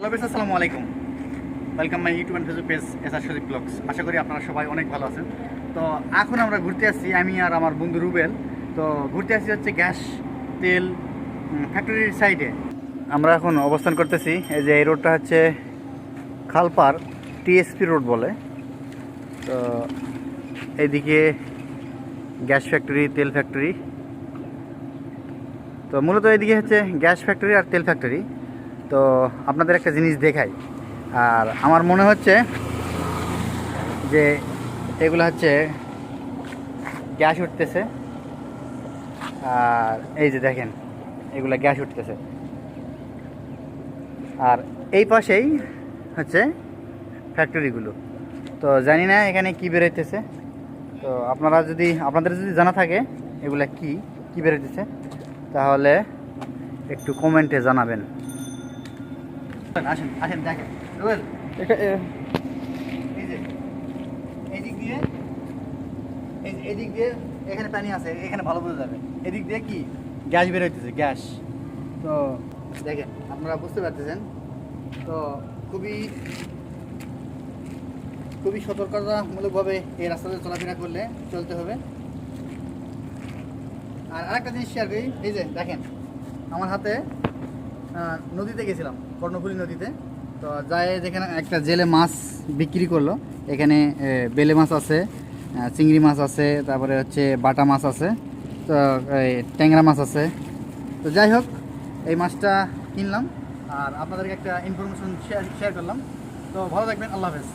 Hello বেস আসসালামু আলাইকুম। Welcome my YouTube and Facebook page S R Sharif blogs আশা করি আপনারা সবাই অনেক ভালো আছেন। তো এখন আমরা ঘুরতে আসছি, আমি আর আমার বন্ধু রুবেল। তো ঘুরতে আসছি হচ্ছে গ্যাস, তেল ফ্যাক্টরির সাইডে আমরা এখন অবস্থান করতেছি, এই যে এই রোডটা হচ্ছে খালপার টিএসপি রোড বলে। তো এইদিকে গ্যাস ফ্যাক্টরি তেল ফ্যাক্টরি তো মূলত এদিকে হচ্ছে গ্যাস ফ্যাক্টরি আর তেল ফ্যাক্টরি তো আপনাদের একটা জিনিস দেখাই। আর আমার মনে হচ্ছে যে এগুলো হচ্ছে গ্যাস উঠতেছে। আর এই যে দেখেন, এগুলো গ্যাস উঠতেছে। আর এই পাশেই হচ্ছে ফ্যাক্টরিগুলো। তো জানি না এখানে কি বেরোইতেছে। তো আপনারা যদি, আপনাদের যদি জানা থাকে এগুলা কি কি বেরোইতেছে, তাহলে একটু কমেন্টে জানাবেন। আসেন আসেন দেখেন। রুবেল এই যে এই দিয়ে এদিক দিয়ে এখানে পানি আছে এখানে ভালো বোঝা যাবে। এদিক দিয়ে কি? গ্যাস বেরোইতেছে গ্যাস। তো দেখেন আপনারা বুঝতে পারতেছেন। তো খুবই খুবই সতর্কতামূলকভাবে এই রাস্তাতে চলাফেরা করলে চলতে হবে। আর আরেকটা জিনিস শেয়ার করি এই যে দেখেন আমার হাতে নদীতে গেছিলাম, কর্ণফুলী নদীতে। তো যায় যেখানে একটা জেলে মাছ বিক্রি করল। এখানে বেলে মাছ আছে চিংড়ি মাছ আছে, তারপরে হচ্ছে বাটা মাছ আছে, তো ট্যাংরা মাছ আছে। তো যাই হোক, এই মাছটা কিনলাম। আর আপনাদেরকে একটা ইনফরমেশন শেয়ার শেয়ার করলাম। তো ভালো থাকবেন, আল্লাহ হাফেজ।